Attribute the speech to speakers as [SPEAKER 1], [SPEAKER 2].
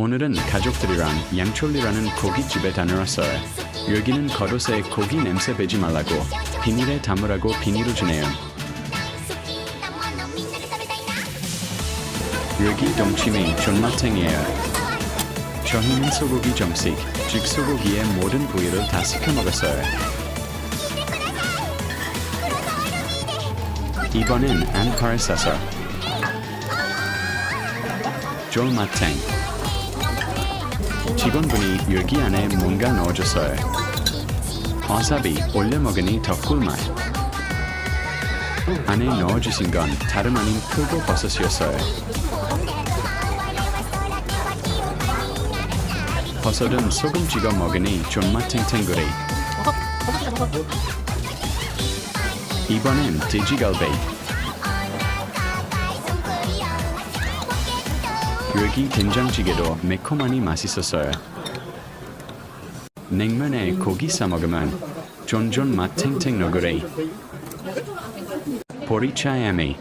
[SPEAKER 1] 오늘은 가족들이랑 양촐리라는 고깃집에 다녀왔어요. 여기는 겉옷에 고기 냄새 배지 말라고 비닐에 담으라고 비닐을 주네요. 여기 동치미 존맛탱이에요. 저희는 소고기 정식, 즉 소고기의 모든 부위를 다 시켜 먹었어요. 이번엔 안파를 싸서 졸마탱 직원분이 여기 안에 뭔가 넣어줬어요. 와사비 올려 먹으니 더 꿀맛. 안에 넣어주신 건 다름 아닌 크고 버섯이었어요. 버섯은 소금 찍어 먹으니 존맛 탱탱구리. 이번엔 돼지갈비. 여기 된장찌개도 매콤하니 맛있었어요. 냉면에 고기 싸먹으면 존존 맛 탱탱 너구리 보리차야미